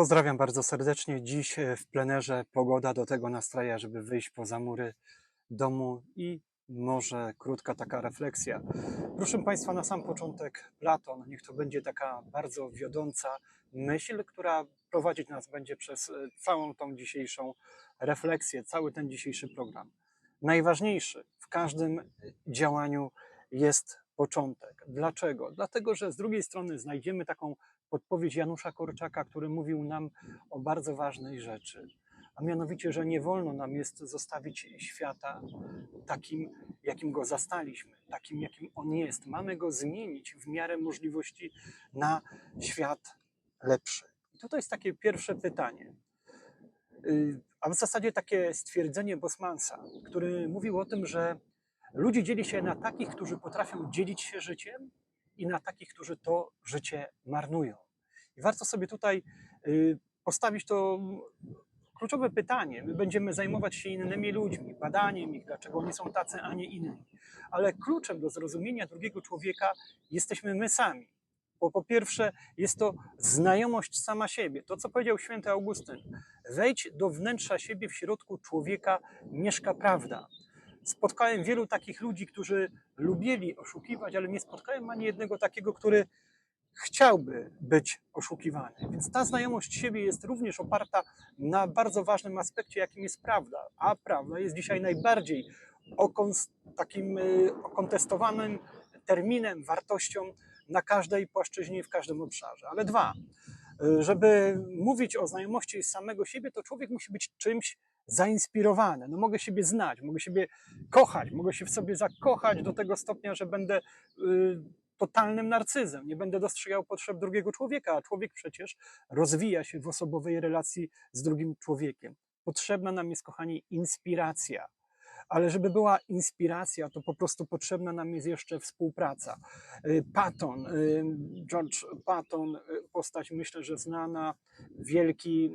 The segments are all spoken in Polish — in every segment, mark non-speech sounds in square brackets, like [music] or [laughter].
Pozdrawiam bardzo serdecznie. Dziś e, w plenerze pogoda do tego nastraja, żeby wyjść poza mury domu i może krótka taka refleksja. Proszę Państwa, na sam początek Platon. Niech to będzie taka bardzo wiodąca myśl, która prowadzić nas będzie przez e, całą tą dzisiejszą refleksję, cały ten dzisiejszy program. Najważniejszy w każdym działaniu jest początek. Dlaczego? Dlatego, że z drugiej strony znajdziemy taką podpowiedź Janusza Korczaka, który mówił nam o bardzo ważnej rzeczy, a mianowicie, że nie wolno nam jest zostawić świata takim, jakim go zastaliśmy, takim, jakim on jest. Mamy go zmienić w miarę możliwości na świat lepszy. I tutaj jest takie pierwsze pytanie. Y, A w zasadzie takie stwierdzenie Bosmansa, który mówił o tym, że ludzi dzieli się na takich, którzy potrafią dzielić się życiem i na takich, którzy to życie marnują. I warto sobie tutaj y, postawić to kluczowe pytanie. My będziemy zajmować się innymi ludźmi, badaniem ich, dlaczego oni są tacy, a nie inni. Ale kluczem do zrozumienia drugiego człowieka jesteśmy my sami. Bo po pierwsze jest to znajomość sama siebie. To, co powiedział święty Augustyn. Wejdź do wnętrza siebie, w środku człowieka mieszka prawda. Spotkałem wielu takich ludzi, którzy lubili oszukiwać, ale nie spotkałem ani jednego takiego, który chciałby być oszukiwany. Więc ta znajomość siebie jest również oparta na bardzo ważnym aspekcie, jakim jest prawda. A prawda jest dzisiaj najbardziej takim y, okontestowanym terminem, wartością na każdej płaszczyźnie w każdym obszarze. Ale dwa, y, żeby mówić o znajomości samego siebie, to człowiek musi być czymś zainspirowany. No mogę siebie znać, mogę siebie kochać, mogę się w sobie zakochać do tego stopnia, że będę y, totalnym narcyzem, nie będę dostrzegał potrzeb drugiego człowieka, a człowiek przecież rozwija się w osobowej relacji z drugim człowiekiem. Potrzebna nam jest, kochani, inspiracja. Ale żeby była inspiracja, to po prostu potrzebna nam jest jeszcze współpraca. Y, Patton, y, George Patton, postać myślę, że znana, wielki,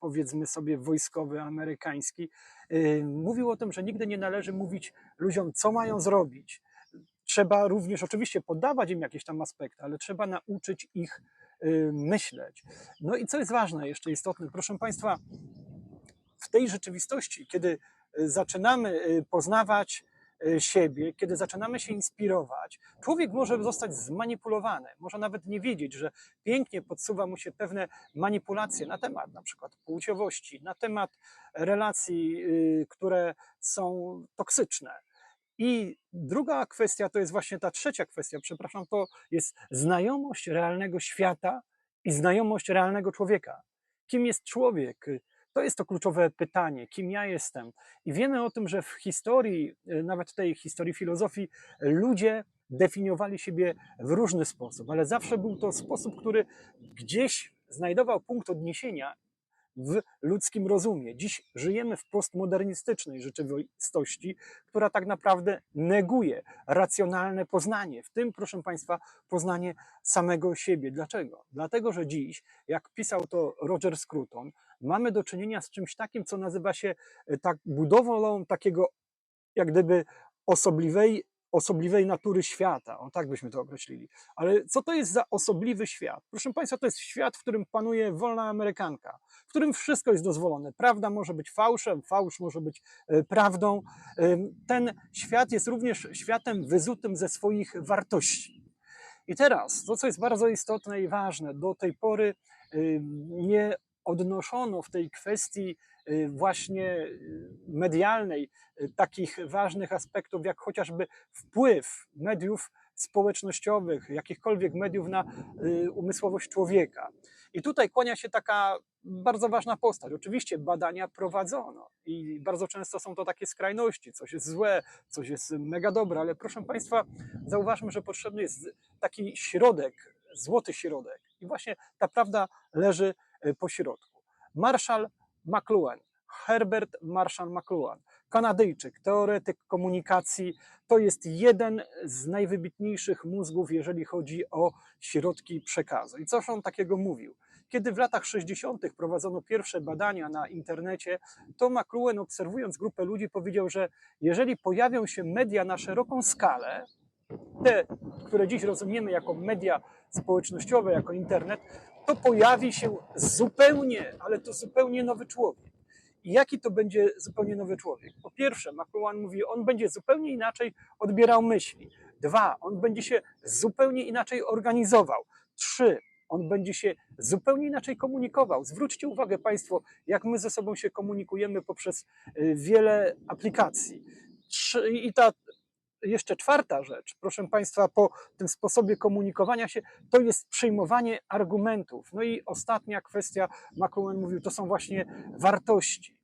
powiedzmy sobie, wojskowy amerykański, y, mówił o tym, że nigdy nie należy mówić ludziom, co mają zrobić. Trzeba również oczywiście podawać im jakieś tam aspekty, ale trzeba nauczyć ich y, myśleć. No i co jest ważne, jeszcze istotne, proszę Państwa, w tej rzeczywistości, kiedy y, zaczynamy poznawać siebie, kiedy zaczynamy się inspirować, człowiek może zostać zmanipulowany, może nawet nie wiedzieć, że pięknie podsuwa mu się pewne manipulacje na temat na przykład płciowości, na temat relacji, y, które są toksyczne. I druga kwestia to jest właśnie ta trzecia kwestia, przepraszam, to jest znajomość realnego świata i znajomość realnego człowieka. Kim jest człowiek? To jest to kluczowe pytanie, kim ja jestem. I wiemy o tym, że w historii, y, nawet tej historii filozofii, ludzie definiowali siebie w różny sposób, ale zawsze był to sposób, który gdzieś znajdował punkt odniesienia w ludzkim rozumie. Dziś żyjemy w postmodernistycznej rzeczywistości, która tak naprawdę neguje racjonalne poznanie, w tym, proszę Państwa, poznanie samego siebie. Dlaczego? Dlatego, że dziś, jak pisał to Roger Scruton, mamy do czynienia z czymś takim, co nazywa się e, tak budową takiego, jak gdyby osobliwej, osobliwej natury świata. O tak byśmy to określili. Ale co to jest za osobliwy świat? Proszę Państwa, to jest świat, w którym panuje wolna Amerykanka, w którym wszystko jest dozwolone. Prawda może być fałszem, fałsz może być e, prawdą. Ten świat jest również światem wyzutym ze swoich wartości. I teraz, to co jest bardzo istotne i ważne, do tej pory nie odnoszono w tej kwestii właśnie y, medialnej y, takich ważnych aspektów, jak chociażby wpływ mediów społecznościowych, jakichkolwiek mediów na y, umysłowość człowieka. I tutaj kłania się taka bardzo ważna postać. Oczywiście badania prowadzono i bardzo często są to takie skrajności, coś jest złe, coś jest mega dobre, ale proszę Państwa, zauważmy, że potrzebny jest taki środek, złoty środek. I właśnie ta prawda leży y, po środku. Marshall McLuhan, Herbert Marshall McLuhan, Kanadyjczyk, teoretyk komunikacji, to jest jeden z najwybitniejszych mózgów, jeżeli chodzi o środki przekazu. I coś on takiego mówił? Kiedy w latach 60. prowadzono pierwsze badania na internecie, to McLuhan, obserwując grupę ludzi, powiedział, że jeżeli pojawią się media na szeroką skalę, te, które dziś rozumiemy jako media społecznościowe, jako internet, to pojawi się zupełnie, ale to zupełnie nowy człowiek. I jaki to będzie zupełnie nowy człowiek? Po pierwsze, McLuhan mówi, on będzie zupełnie inaczej odbierał myśli. Dwa, on będzie się zupełnie inaczej organizował. Trzy, on będzie się zupełnie inaczej komunikował. Zwróćcie uwagę Państwo, jak my ze sobą się komunikujemy poprzez y, wiele aplikacji. I ta jeszcze czwarta rzecz, proszę Państwa, po tym sposobie komunikowania się, to jest przyjmowanie argumentów. No i ostatnia kwestia, McLuhan mówił, to są właśnie wartości.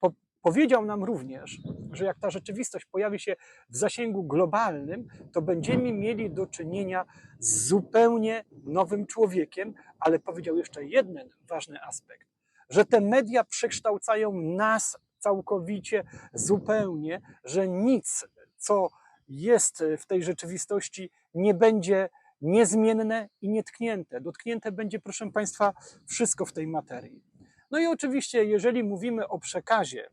Po, powiedział nam również, że jak ta rzeczywistość pojawi się w zasięgu globalnym, to będziemy mieli do czynienia z zupełnie nowym człowiekiem, ale powiedział jeszcze jeden ważny aspekt, że te media przekształcają nas całkowicie, zupełnie, że nic, co jest w tej rzeczywistości, nie będzie niezmienne i nietknięte. Dotknięte będzie, proszę Państwa, wszystko w tej materii. No i oczywiście, jeżeli mówimy o przekazie,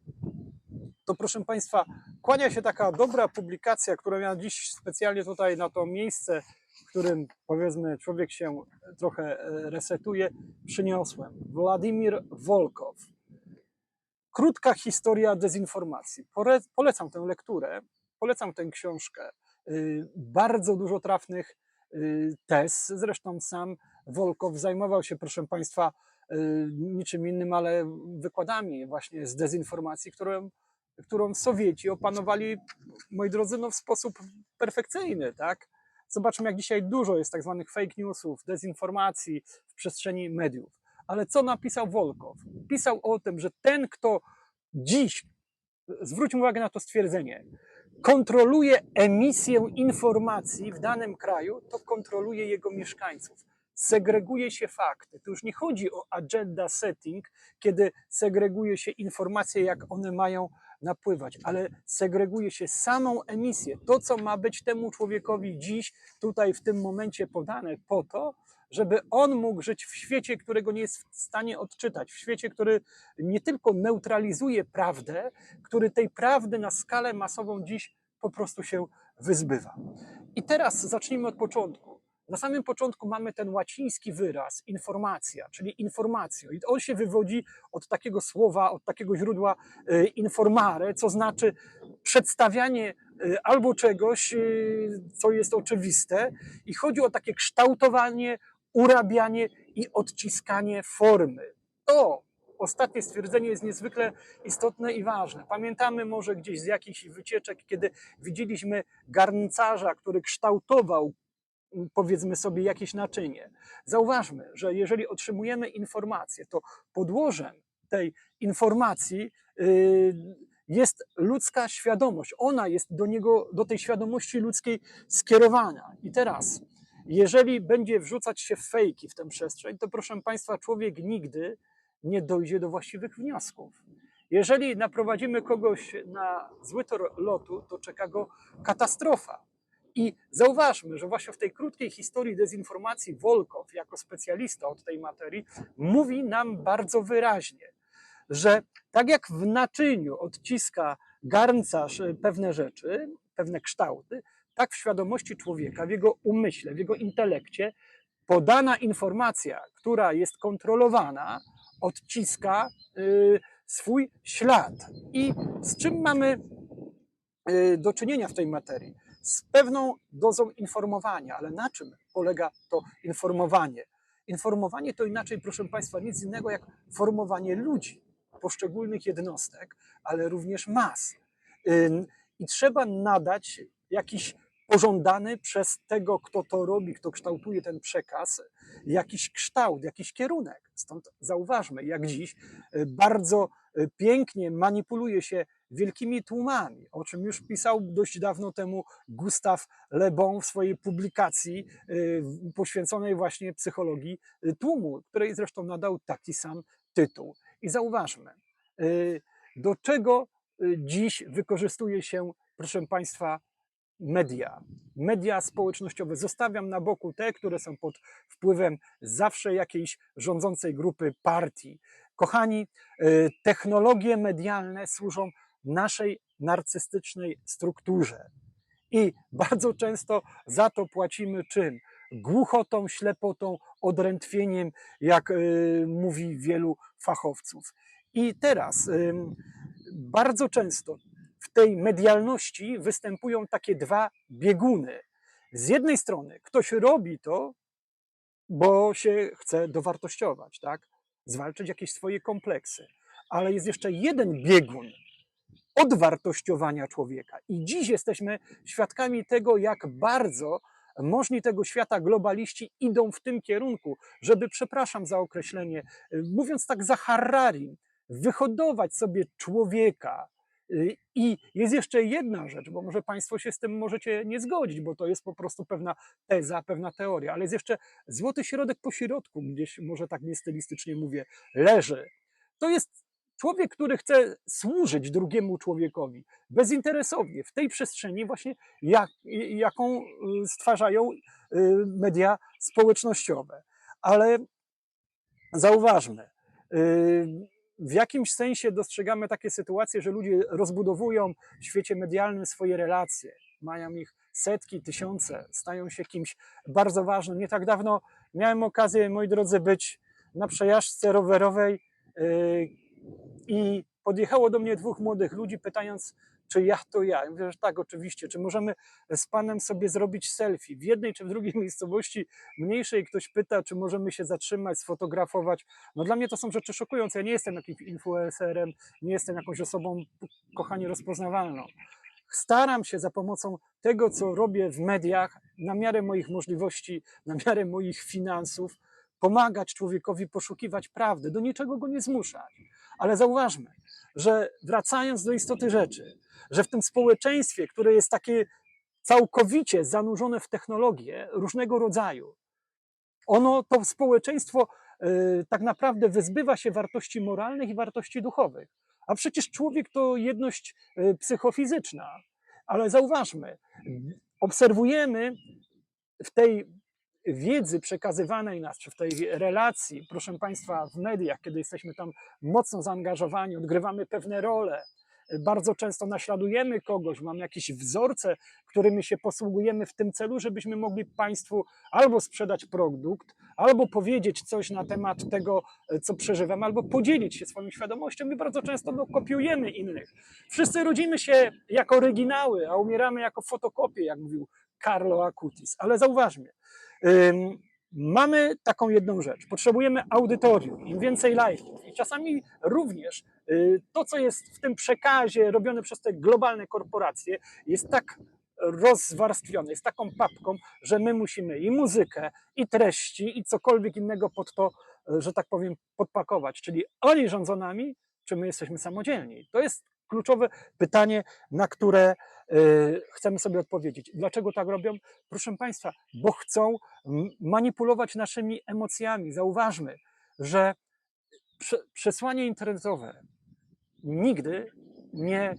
to proszę Państwa, kłania się taka dobra publikacja, która miała dziś specjalnie tutaj na to miejsce, w którym powiedzmy człowiek się trochę e, resetuje, przyniosłem. Władimir Wolkow. Krótka historia dezinformacji. Polecam tę lekturę, polecam tę książkę. Y, Bardzo dużo trafnych y, tez. Zresztą sam Wolkow zajmował się, proszę Państwa, y, niczym innym, ale wykładami właśnie z dezinformacji, którą, którą Sowieci opanowali, moi drodzy, no w sposób perfekcyjny, tak? Zobaczmy, jak dzisiaj dużo jest tak zwanych fake newsów, dezinformacji w przestrzeni mediów. Ale co napisał Wolkow? Pisał o tym, że ten, kto dziś, zwróćmy uwagę na to stwierdzenie, kontroluje emisję informacji w danym kraju, to kontroluje jego mieszkańców. Segreguje się fakty. Tu już nie chodzi o agenda setting, kiedy segreguje się informacje, jak one mają napływać, ale segreguje się samą emisję. To, co ma być temu człowiekowi dziś, tutaj, w tym momencie podane, po to, żeby on mógł żyć w świecie, którego nie jest w stanie odczytać, w świecie, który nie tylko neutralizuje prawdę, który tej prawdy na skalę masową dziś po prostu się wyzbywa. I teraz zacznijmy od początku. Na samym początku mamy ten łaciński wyraz informacja, czyli informacjo. I on się wywodzi od takiego słowa, od takiego źródła y, informare, co znaczy przedstawianie y, albo czegoś, y, co jest oczywiste, i chodzi o takie kształtowanie, urabianie i odciskanie formy. To ostatnie stwierdzenie jest niezwykle istotne i ważne. Pamiętamy może gdzieś z jakichś wycieczek, kiedy widzieliśmy garncarza, który kształtował m, powiedzmy sobie jakieś naczynie. Zauważmy, że jeżeli otrzymujemy informację, to podłożem tej informacji yy, jest ludzka świadomość. Ona jest do niego, do tej świadomości ludzkiej skierowana. I teraz, jeżeli będzie wrzucać się fejki w tę przestrzeń, to proszę Państwa, człowiek nigdy nie dojdzie do właściwych wniosków. Jeżeli naprowadzimy kogoś na zły tor lotu, to czeka go katastrofa. I zauważmy, że właśnie w tej krótkiej historii dezinformacji Wolkow, jako specjalista od tej materii, mówi nam bardzo wyraźnie, że tak jak w naczyniu odciska garncarz pewne rzeczy, pewne kształty, tak w świadomości człowieka, w jego umyśle, w jego intelekcie, podana informacja, która jest kontrolowana, odciska y, swój ślad. I z czym mamy y, do czynienia w tej materii? Z pewną dozą informowania, ale na czym polega to informowanie? Informowanie to inaczej, proszę Państwa, nic innego jak formowanie ludzi, poszczególnych jednostek, ale również mas. I trzeba nadać jakiś pożądany przez tego, kto to robi, kto kształtuje ten przekaz, jakiś kształt, jakiś kierunek. Stąd zauważmy, jak dziś y, bardzo y, pięknie manipuluje się wielkimi tłumami, o czym już pisał dość dawno temu Gustav Le Bon w swojej publikacji y, poświęconej właśnie psychologii tłumu, której zresztą nadał taki sam tytuł. I zauważmy, do czego dziś wykorzystuje się, proszę Państwa, media, media społecznościowe. Zostawiam na boku te, które są pod wpływem zawsze jakiejś rządzącej grupy partii. Kochani, y, technologie medialne służą naszej narcystycznej strukturze. I [laughs] bardzo często za to płacimy czym? Głuchotą, ślepotą, odrętwieniem, jak y, mówi wielu fachowców. I teraz bardzo często w tej medialności występują takie dwa bieguny. Z jednej strony ktoś robi to, bo się chce dowartościować, tak? zwalczyć jakieś swoje kompleksy. Ale jest jeszcze jeden biegun odwartościowania człowieka. I dziś jesteśmy świadkami tego, jak bardzo możni tego świata globaliści idą w tym kierunku, żeby, przepraszam za określenie, mówiąc tak za Harari, wyhodować sobie człowieka. I jest jeszcze jedna rzecz, bo może Państwo się z tym możecie nie zgodzić, bo to jest po prostu pewna teza, pewna teoria, ale jest jeszcze złoty środek po środku, gdzieś może tak niestylistycznie mówię, leży. To jest człowiek, który chce służyć drugiemu człowiekowi bezinteresownie w tej przestrzeni właśnie, jak, jaką y, stwarzają y, media społecznościowe. Ale zauważmy, y, w jakimś sensie dostrzegamy takie sytuacje, że ludzie rozbudowują w świecie medialnym swoje relacje, mają ich setki, tysiące, stają się kimś bardzo ważnym. Nie tak dawno miałem okazję, moi drodzy, być na przejażdżce rowerowej i podjechało do mnie dwóch młodych ludzi, pytając, czy ja to ja. Ja mówię, że tak, oczywiście. Czy możemy z panem sobie zrobić selfie? W jednej czy w drugiej miejscowości mniejszej ktoś pyta, czy możemy się zatrzymać, sfotografować. No dla mnie to są rzeczy szokujące. Ja nie jestem jakimś influencerem, nie jestem jakąś osobą, kochanie, rozpoznawalną. Staram się za pomocą tego, co robię w mediach, na miarę moich możliwości, na miarę moich finansów, pomagać człowiekowi poszukiwać prawdy, do niczego go nie zmuszać. Ale zauważmy, że wracając do istoty rzeczy, że w tym społeczeństwie, które jest takie całkowicie zanurzone w technologię różnego rodzaju, ono, to społeczeństwo y, tak naprawdę wyzbywa się wartości moralnych i wartości duchowych. A przecież człowiek to jedność y, psychofizyczna. Ale zauważmy, obserwujemy w tej wiedzy przekazywanej nas, czy w tej relacji, proszę Państwa, w mediach, kiedy jesteśmy tam mocno zaangażowani, odgrywamy pewne role, bardzo często naśladujemy kogoś, mamy jakieś wzorce, którymi się posługujemy w tym celu, żebyśmy mogli Państwu albo sprzedać produkt, albo powiedzieć coś na temat tego, co przeżywam, albo podzielić się swoją świadomością. My bardzo często no, kopiujemy innych. Wszyscy rodzimy się jako oryginały, a umieramy jako fotokopie, jak mówił Carlo Acutis. Ale zauważmy, mamy taką jedną rzecz. Potrzebujemy audytorium, im więcej lajków. I czasami również y, to, co jest w tym przekazie robione przez te globalne korporacje, jest tak rozwarstwione, jest taką papką, że my musimy i muzykę, i treści, i cokolwiek innego pod to, że tak powiem, podpakować. Czyli oni rządzą nami, czy my jesteśmy samodzielni? To jest kluczowe pytanie, na które y, chcemy sobie odpowiedzieć. Dlaczego tak robią? Proszę Państwa, bo chcą manipulować naszymi emocjami. Zauważmy, że przesłanie internetowe nigdy nie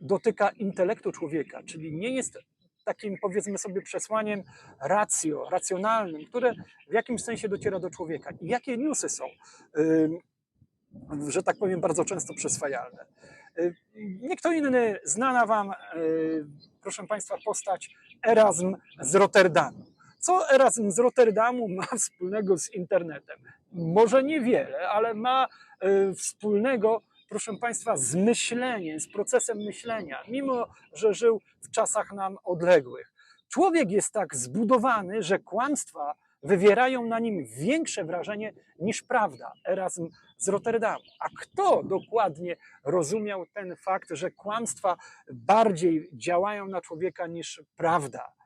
dotyka intelektu człowieka, czyli nie jest takim, powiedzmy sobie, przesłaniem racjo, racjonalnym, które w jakimś sensie dociera do człowieka. I jakie newsy są, że tak powiem, bardzo często przyswajalne. Y, nie kto inny, znana Wam, y, proszę Państwa, postać Erasm z Rotterdamu. Co Erasm z Rotterdamu ma [laughs] wspólnego z internetem? Może niewiele, ale ma y, wspólnego, proszę Państwa, z myśleniem, z procesem myślenia, mimo że żył w czasach nam odległych. Człowiek jest tak zbudowany, że kłamstwa wywierają na nim większe wrażenie niż prawda. Erasm z Rotterdamu. A kto dokładnie rozumiał ten fakt, że kłamstwa bardziej działają na człowieka niż prawda?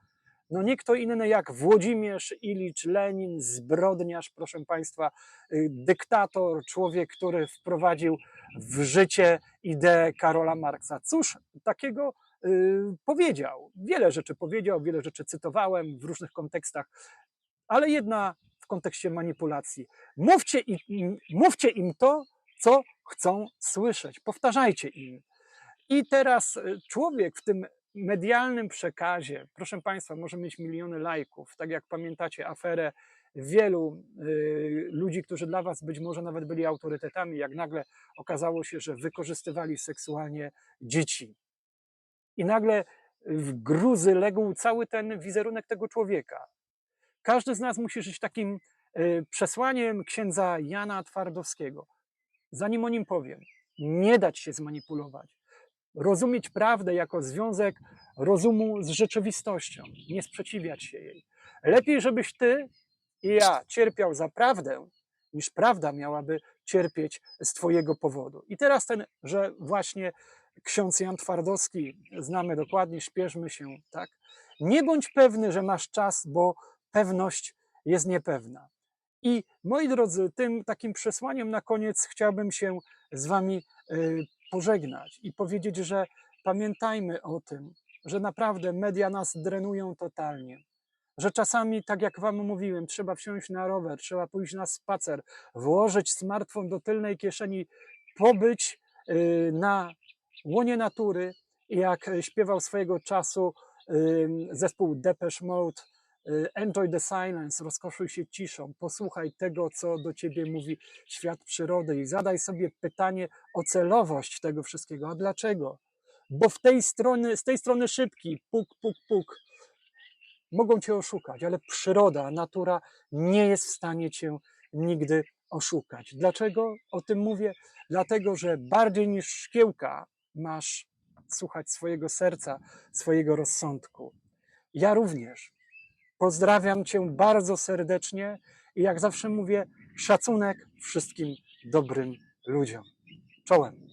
No nie kto inny jak Włodzimierz Ilicz Lenin, zbrodniarz, proszę Państwa, y, dyktator, człowiek, który wprowadził w życie ideę Karola Marksa. Cóż takiego y, powiedział? Wiele rzeczy powiedział, wiele rzeczy cytowałem w różnych kontekstach, ale jedna kontekście manipulacji. Mówcie im, mówcie im to, co chcą słyszeć. Powtarzajcie im. I teraz y, człowiek w tym medialnym przekazie, proszę Państwa, może mieć miliony lajków, tak jak pamiętacie aferę wielu y, ludzi, którzy dla Was być może nawet byli autorytetami, jak nagle okazało się, że wykorzystywali seksualnie dzieci. I nagle w gruzy legł cały ten wizerunek tego człowieka. Każdy z nas musi żyć takim y, przesłaniem księdza Jana Twardowskiego. Zanim o nim powiem, nie dać się zmanipulować. Rozumieć prawdę jako związek rozumu z rzeczywistością, nie sprzeciwiać się jej. Lepiej, żebyś ty i ja cierpiał za prawdę, niż prawda miałaby cierpieć z Twojego powodu. I teraz ten, że właśnie ksiądz Jan Twardowski, znamy dokładnie, śpieszmy się, tak? Nie bądź pewny, że masz czas, bo pewność jest niepewna. I moi drodzy, tym takim przesłaniem na koniec chciałbym się z Wami y, pożegnać i powiedzieć, że pamiętajmy o tym, że naprawdę media nas drenują totalnie że czasami, tak jak Wam mówiłem, trzeba wsiąść na rower, trzeba pójść na spacer, włożyć smartfon do tylnej kieszeni, pobyć y, na łonie natury jak śpiewał swojego czasu zespół Depeche Mode, Enjoy the silence, rozkoszuj się ciszą, posłuchaj tego, co do ciebie mówi świat przyrody i zadaj sobie pytanie o celowość tego wszystkiego. A dlaczego? Bo w tej strony, z tej strony szybki, puk, puk, puk, mogą cię oszukać, ale przyroda, natura nie jest w stanie cię nigdy oszukać. Dlaczego o tym mówię? Dlatego, że bardziej niż szkiełka masz słuchać swojego serca, swojego rozsądku. Ja również pozdrawiam cię bardzo serdecznie i jak zawsze mówię, szacunek wszystkim dobrym ludziom. Czołem.